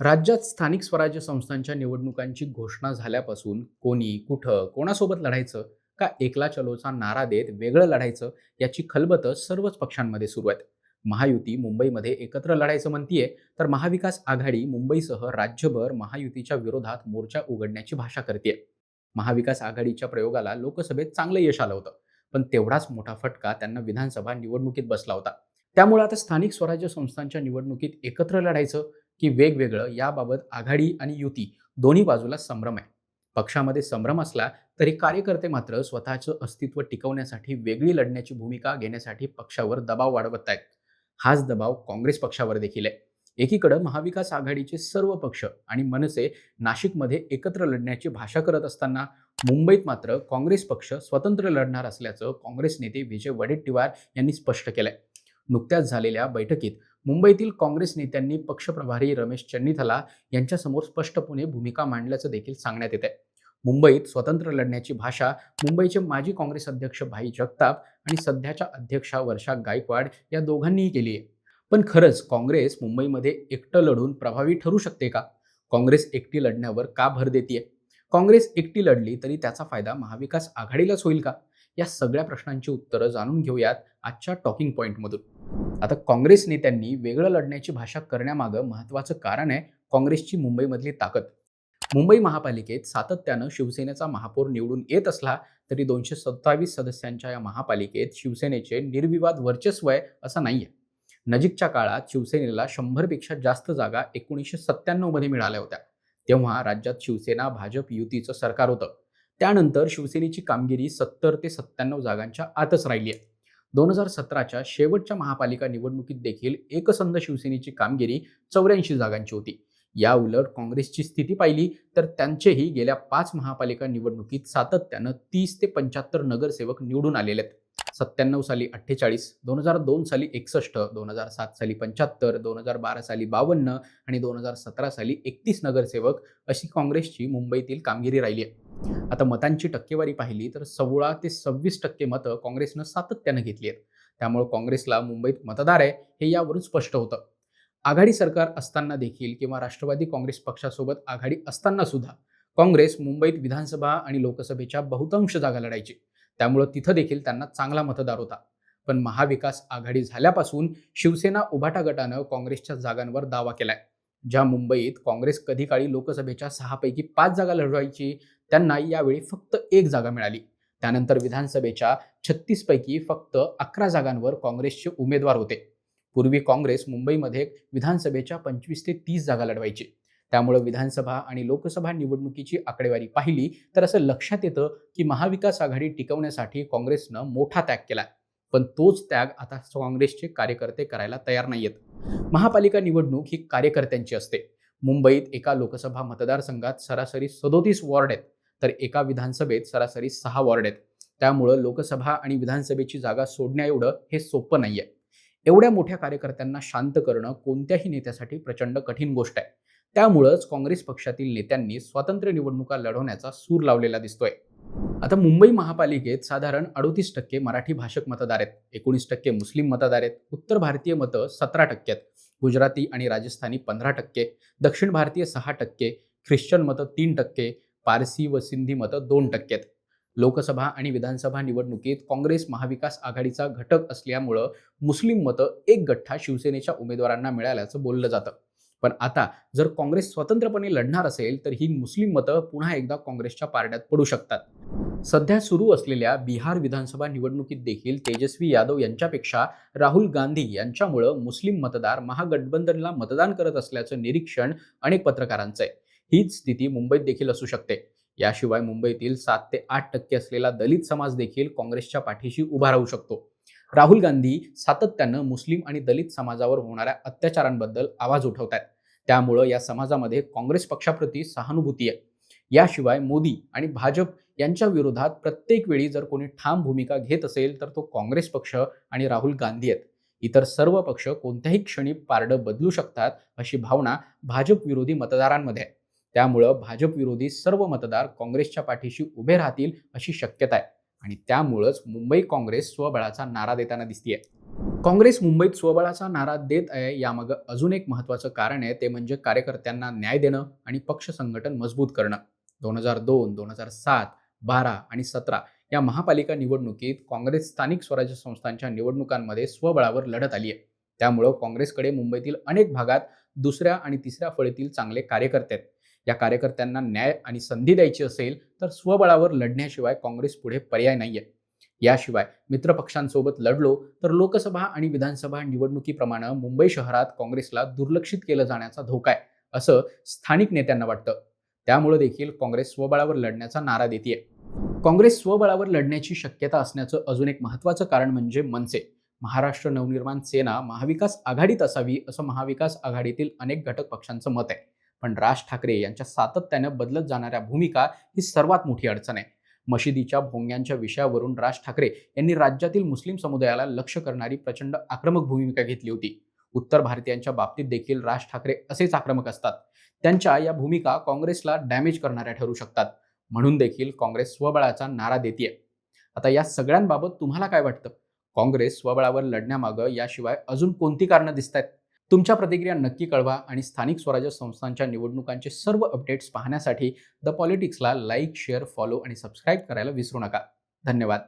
राज्यात स्थानिक स्वराज्य संस्थांच्या निवडणुकांची घोषणा झाल्यापासून कोणी कुठं कोणासोबत लढायचं का एकला चलोचा नारा देत वेगळं लढायचं याची खलबतं सर्वच पक्षांमध्ये सुरू आहेत. महायुती मुंबईमध्ये एकत्र लढायचं म्हणतीये तर महाविकास आघाडी मुंबईसह राज्यभर महायुतीच्या विरोधात मोर्चा उघडण्याची भाषा करते महाविकास आघाडीच्या प्रयोगाला लोकसभेत चांगलं यश आलं होतं पण तेवढाच मोठा फटका त्यांना विधानसभा निवडणुकीत बसला होता. त्यामुळे आता स्थानिक स्वराज्य संस्थांच्या निवडणुकीत एकत्र लढायचं की वेगवेगळं याबाबत आघाडी आणि युती दोन्ही बाजूला संभ्रम आहे. पक्षामध्ये संभ्रम असला तरी कार्यकर्ते मात्र स्वतःचं अस्तित्व टिकवण्यासाठी वेगळी लढण्याची भूमिका घेण्यासाठी पक्षावर दबाव वाढवत आहेत. हाच दबाव काँग्रेस पक्षावर देखील आहे. एकीकडं महाविकास आघाडीचे सर्व पक्ष आणि मनसे नाशिकमध्ये एकत्र लढण्याची भाषा करत असताना मुंबईत मात्र काँग्रेस पक्ष स्वतंत्र लढणार असल्याचं काँग्रेस नेते विजय वडेट्टीवार यांनी स्पष्ट केलंय. नुकत्याच झालेल्या बैठकीत मुंबईतील काँग्रेस नेत्यांनी पक्षप्रभारी रमेश चन्नीथला यांच्यासमोर स्पष्टपणे भूमिका मांडल्याचं देखील सांगण्यात येत आहे मुंबईत स्वतंत्र लढण्याची भाषा मुंबईचे माजी काँग्रेस अध्यक्ष भाई जगताप आणि सध्याच्या अध्यक्षा वर्षा गायकवाड या दोघांनीही केली आहे. पण खरंच काँग्रेस मुंबईमध्ये एकटं लढून प्रभावी ठरू शकते का? काँग्रेस एकटी लढण्यावर का भर देते काँग्रेस एकटी लढली तरी त्याचा फायदा महाविकास आघाडीलाच होईल का? या सगळ्या प्रश्नांची उत्तरं जाणून घेऊयात आजच्या टॉकिंग पॉईंटमधून आता काँग्रेस नेत्यांनी वेगळं लढण्याची भाषा करण्यामागं महत्त्वाचं कारण आहे काँग्रेसची मुंबईमधली ताकद. मुंबई महापालिकेत सातत्यानं शिवसेनेचा महापौर निवडून येत असला तरी दोनशे सत्तावीस सदस्यांच्या या महापालिकेत शिवसेनेचे निर्विवाद वर्चस्व आहे असं आहे नजीकच्या काळात शिवसेनेला शंभरपेक्षा जास्त जागा एकोणीसशे सत्त्याण्णवमध्ये मिळाल्या होत्या. तेव्हा राज्यात शिवसेना भाजप युतीचं सरकार होतं. त्यानंतर शिवसेनेची कामगिरी सत्तर ते सत्त्याण्णव जागांच्या आतच राहिली आहे. दोन हजार सतराच्या शेवटच्या महापालिका निवडणुकीत देखील एकसंध शिवसेनेची कामगिरी चौऱ्याऐंशी जागांची होती. या उलट काँग्रेसची स्थिती पाहिली तर त्यांचेही गेल्या पाच महापालिका निवडणुकीत सातत्यानं तीस ते पंच्याहत्तर नगरसेवक निवडून आलेले आहेत. सत्त्याण्णव साली अठ्ठेचाळीस दोन हजार दोन साली एकसष्ट दोन हजार सात साली पंच्याहत्तर दोन हजार बारा साली बावन्न आणि दोन हजार सतरा साली एकतीस नगरसेवक अशी काँग्रेसची मुंबईतील कामगिरी राहिली आहे. आता मतांची टक्केवारी पाहिली तर सोळा ते सव्वीस टक्के मतं काँग्रेसनं सातत्यानं घेतली आहेत. त्यामुळे काँग्रेसला मुंबईत मतदार आहे हे यावरून स्पष्ट होतं. आघाडी सरकार असताना देखील किंवा राष्ट्रवादी काँग्रेस पक्षासोबत आघाडी असताना सुद्धा काँग्रेस मुंबईत विधानसभा आणि लोकसभेच्या बहुतांश जागा लढायची. त्यामुळं तिथं देखील त्यांना चांगला मतदार होता. पण महाविकास आघाडी झाल्यापासून शिवसेना उभाटा गटानं काँग्रेसच्या जागांवर दावा केलाय. ज्या मुंबईत काँग्रेस कधी काळी लोकसभेच्या सहापैकी पाच जागा लढवायची त्यांना यावेळी फक्त एक जागा मिळाली. त्यानंतर विधानसभेच्या छत्तीस पैकी फक्त अकरा जागांवर काँग्रेसचे उमेदवार होते. पूर्वी काँग्रेस मुंबईमध्ये विधानसभेच्या पंचवीस ते तीस जागा लढवायची. त्यामुळे विधानसभा आणि लोकसभा निवडणुकीची आकडेवारी पाहिली तर असं लक्षात येतं की महाविकास आघाडी टिकवण्यासाठी काँग्रेसनं मोठा त्याग केला पण तोच त्याग आता काँग्रेसचे कार्यकर्ते करायला तयार नाहीयेत. महापालिका निवडणूक ही कार्यकर्त्यांची असते. मुंबईत एका लोकसभा मतदारसंघात सरासरी सदोतीस वॉर्ड आहेत तर एका विधानसभेत सरासरी सहा वॉर्ड आहेत. त्यामुळं लोकसभा आणि विधानसभेची जागा सोडण्या एवढं हे सोपं नाहीये. एवढ्या मोठ्या कार्यकर्त्यांना शांत करणं कोणत्याही नेत्यासाठी प्रचंड कठीण गोष्ट आहे. त्यामुळंच काँग्रेस पक्षातील नेत्यांनी स्वातंत्र्य निवडणुका लढवण्याचा सूर लावलेला दिसतोय. आता मुंबई महापालिकेत साधारण अडोतीस टक्के मराठी भाषक मतदार आहेत. एकोणीस टक्के मुस्लिम मतदार आहेत. उत्तर भारतीय मतं सतरा टक्के आहेत. गुजराती आणि राजस्थानी पंधरा टक्के दक्षिण भारतीय सहा टक्के ख्रिश्चन मतं तीन टक्के पारसी व सिंधी मतं दोन टक्के आहेत. लोकसभा आणि विधानसभा निवडणुकीत काँग्रेस महाविकास आघाडीचा घटक असल्यामुळं मुस्लिम मतं एक गठ्ठा शिवसेनेच्या उमेदवारांना मिळाल्याचं बोललं जातं. पण आता जर काँग्रेस स्वतंत्रपणे लढणार असेल तर ही मुस्लिम मतं पुन्हा एकदा काँग्रेसच्या पारड्यात पडू शकतात. सध्या सुरू असलेल्या बिहार विधानसभा निवडणुकीत देखील तेजस्वी यादव यांच्यापेक्षा राहुल गांधी यांच्यामुळं मुस्लिम मतदार महागठबंधनला मतदान करत असल्याचं निरीक्षण अनेक पत्रकारांचं आहे. हीच स्थिती मुंबईत देखील असू शकते. याशिवाय मुंबईतील सात ते आठ टक्के असलेला दलित समाज देखील काँग्रेसच्या पाठीशी उभा राहू शकतो. राहुल गांधी सातत्यानं मुस्लिम आणि दलित समाजावर होणाऱ्या अत्याचारांबद्दल आवाज उठवत आहेत त्यामुळं या समाजामध्ये काँग्रेस पक्षाप्रती सहानुभूती आहे. याशिवाय मोदी आणि भाजप यांच्या विरोधात प्रत्येक वेळी जर कोणी ठाम भूमिका घेत असेल तर तो काँग्रेस पक्ष आणि राहुल गांधी आहेत. इतर सर्व पक्ष कोणत्याही क्षणी पारडं बदलू शकतात अशी भावना भाजप विरोधी मतदारांमध्ये आहे. त्यामुळं भाजप विरोधी सर्व मतदार काँग्रेसच्या पाठीशी उभे राहतील अशी शक्यता आहे. आणि त्यामुळंच मुंबई काँग्रेस स्वबळाचा नारा देताना दिसतीये. काँग्रेस मुंबईत स्वबळाचा नारा देत आहे यामागं अजून एक महत्त्वाचं कारण आहे ते म्हणजे कार्यकर्त्यांना न्याय देणं आणि पक्ष संघटन मजबूत करणं. दोन हजार दोन दोन हजार सात बारा आणि सतरा या महापालिका निवडणुकीत काँग्रेस स्थानिक स्वराज्य संस्थांच्या निवडणुकांमध्ये स्वबळावर लढत आली आहे. त्यामुळं काँग्रेसकडे मुंबईतील अनेक भागात दुसऱ्या आणि तिसऱ्या फळीतील चांगले कार्यकर्ते आहेत. या कार्यकर्त्यांना न्याय आणि संधी द्यायची असेल तर स्वबळावर लढण्याशिवाय काँग्रेस पुढे पर्याय नाही आहे याशिवाय मित्रपक्षांसोबत लढलो तर लोकसभा आणि विधानसभा निवडणुकीप्रमाणे मुंबई शहरात काँग्रेसला दुर्लक्षित केलं जाण्याचा धोका आहे असं स्थानिक नेत्यांना वाटतं. त्यामुळे देखील काँग्रेस स्वबळावर लढण्याचा नारा देते काँग्रेस स्वबळावर लढण्याची शक्यता असण्याचं अजून एक महत्त्वाचं कारण म्हणजे मनसे. महाराष्ट्र नवनिर्माण सेना महाविकास आघाडीत असावी असं महाविकास आघाडीतील अनेक घटक पक्षांचं मत आहे. पण राज ठाकरे यांच्या सातत्यानं बदलत जाणाऱ्या भूमिका ही सर्वात मोठी अडचण आहे. मशिदीच्या भोंग्यांच्या विषयावरून राज ठाकरे यांनी राज्यातील मुस्लिम समुदायाला लक्ष करणारी प्रचंड आक्रमक भूमिका घेतली होती. उत्तर भारतीयांच्या बाबतीत देखील राज ठाकरे असेच आक्रमक असतात. त्यांच्या या भूमिका काँग्रेसला डॅमेज करणाऱ्या ठरू शकतात. म्हणून देखील काँग्रेस स्वबळाचा नारा देते आता या सगळ्यांबाबत तुम्हाला काय वाटतं? काँग्रेस स्वबळावर लढण्यामागं याशिवाय अजून कोणती कारणं दिसत आहेत तुमच्या प्रतिक्रिया नक्की कळवा आणि स्थानिक स्वराज्य संस्थांच्या निवडणुकांचे सर्व अपडेट्स पाहण्यासाठी द पॉलिटिक्सला लाईक शेअर फॉलो आणि सबस्क्राईब करायला विसरू नका. धन्यवाद.